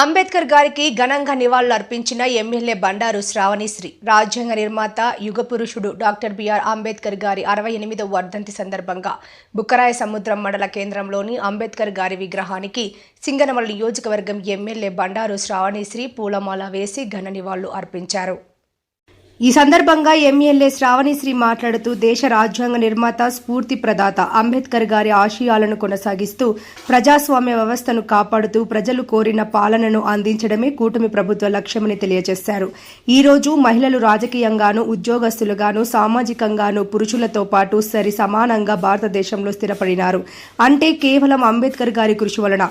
అంబేద్కర్ గారికి ఘనంగా నివాళులు అర్పించిన ఎమ్మెల్యే బండారు శ్రావణిశ్రీ. రాజ్యాంగ నిర్మాత యుగ పురుషుడు డాక్టర్ బిఆర్ అంబేద్కర్ గారి అరవై ఎనిమిదవ వర్ధంతి సందర్భంగా బుక్కరాయ సముద్రం మండల కేంద్రంలోని అంబేద్కర్ గారి విగ్రహానికి సింగనమల నియోజకవర్గం ఎమ్మెల్యే బండారు శ్రావణిశ్రీ పూలమాల వేసి ఘన నివాళులు అర్పించారు. ఈ సందర్భంగా ఎమ్మెల్యే శ్రావణిశ్రీ మాట్లాడుతూ దేశ రాజ్యాంగ నిర్మాత స్ఫూర్తి ప్రదాత అంబేద్కర్ గారి ఆశయాలను కొనసాగిస్తూ ప్రజాస్వామ్య వ్యవస్థను కాపాడుతూ ప్రజలు కోరిన పాలనను అందించడమే కూటమి ప్రభుత్వ లక్ష్యమని తెలియజేశారు. ఈ రోజు మహిళలు రాజకీయంగాను ఉద్యోగస్తులుగాను సామాజికంగాను పురుషులతో పాటు సరి సమానంగా భారతదేశంలో స్థిరపడినారు. అంటే కేవలం అంబేద్కర్ గారి కృషి వలన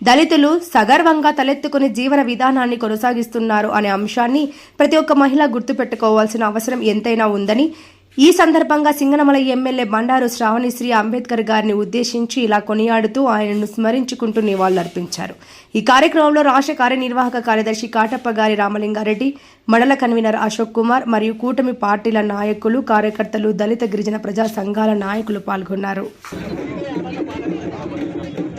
దళితులు సగర్వంగా తలెత్తుకుని జీవన విధానాన్ని కొనసాగిస్తున్నారు అనే అంశాన్ని ప్రతి ఒక్క మహిళ గుర్తుపెట్టుకోవాల్సిన అవసరం ఎంతైనా ఉందని ఈ సందర్భంగా సింగనమల ఎమ్మెల్యే బండారు శ్రావణిశ్రీ అంబేద్కర్ గారిని ఉద్దేశించి ఇలా కొనియాడుతూ ఆయనను స్మరించుకుంటూ నివాళులర్పించారు. ఈ కార్యక్రమంలో రాష్ట్ర కార్యనిర్వాహక కార్యదర్శి కాటప్ప గారి రామలింగారెడ్డి మండల కన్వీనర్ అశోక్ కుమార్ మరియు కూటమి పార్టీల నాయకులు కార్యకర్తలు దళిత గిరిజన ప్రజా సంఘాల నాయకులు పాల్గొన్నారు.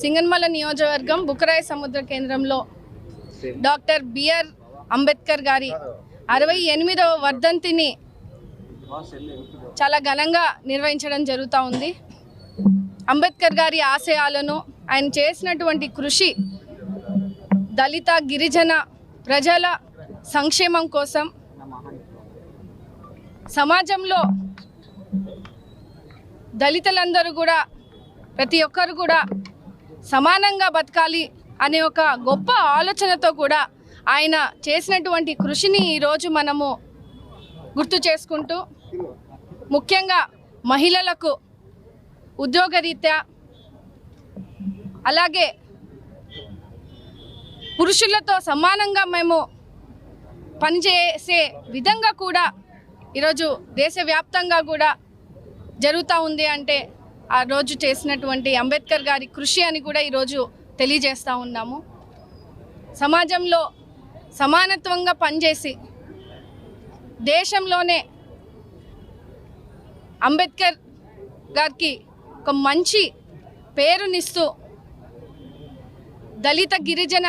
సింగన్మల నియోజకవర్గం బుకరాయ సముద్ర కేంద్రంలో డాక్టర్ బిఆర్ అంబేద్కర్ గారి అరవై ఎనిమిదవ వర్ధంతిని చాలా ఘనంగా నిర్వహించడం జరుగుతూ ఉంది. అంబేద్కర్ గారి ఆశయాలను ఆయన చేసినటువంటి కృషి దళిత గిరిజన ప్రజల సంక్షేమం కోసం సమాజంలో దళితులందరూ కూడా ప్రతి ఒక్కరు కూడా సమానంగా బతకాలి అనే ఒక గొప్ప ఆలోచనతో కూడా ఆయన చేసినటువంటి కృషిని ఈరోజు మనము గుర్తు చేసుకుంటూ ముఖ్యంగా మహిళలకు ఉద్యోగరీత్యా అలాగే పురుషులతో సమానంగా మేము పనిచేసే విధంగా కూడా ఈరోజు దేశవ్యాప్తంగా కూడా జరుగుతూ ఉంది అంటే ఆ రోజు చేసినటువంటి అంబేద్కర్ గారి కృషి అని కూడా ఈరోజు తెలియజేస్తూ ఉన్నాము. సమాజంలో సమానత్వంగా పనిచేసి దేశంలోనే అంబేద్కర్ గారికి ఒక మంచి పేరునిస్తూ దళిత గిరిజన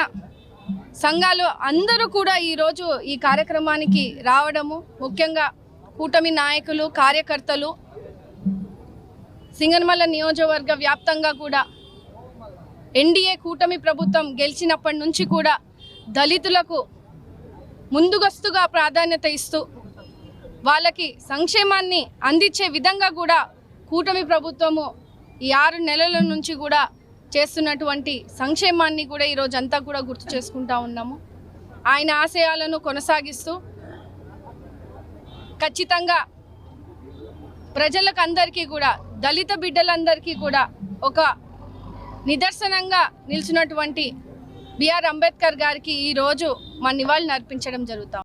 సంఘాలు అందరూ కూడా ఈరోజు ఈ కార్యక్రమానికి రావడము. ముఖ్యంగా కూటమి నాయకులు కార్యకర్తలు సింగనమల నియోజకవర్గ వ్యాప్తంగా కూడా ఎన్డీఏ కూటమి ప్రభుత్వం గెలిచినప్పటి నుంచి కూడా దళితులకు ముందుగస్తుగా ప్రాధాన్యత ఇస్తూ వాళ్ళకి సంక్షేమాన్ని అందించే విధంగా కూడా కూటమి ప్రభుత్వము ఈ ఆరు నెలల నుంచి కూడా చేస్తున్నటువంటి సంక్షేమాన్ని కూడా ఈరోజు అంతా కూడా గుర్తు చేసుకుంటా ఉన్నాము. ఆయన ఆశయాలను కొనసాగిస్తూ ఖచ్చితంగా ప్రజలకు అందరికీ కూడా దళిత బిడ్డలందరికీ కూడా ఒక నిదర్శనంగా నిలిచినటువంటి బిఆర్ అంబేద్కర్ గారికి ఈరోజు మా నివాళులు అర్పించడం జరుగుతాం.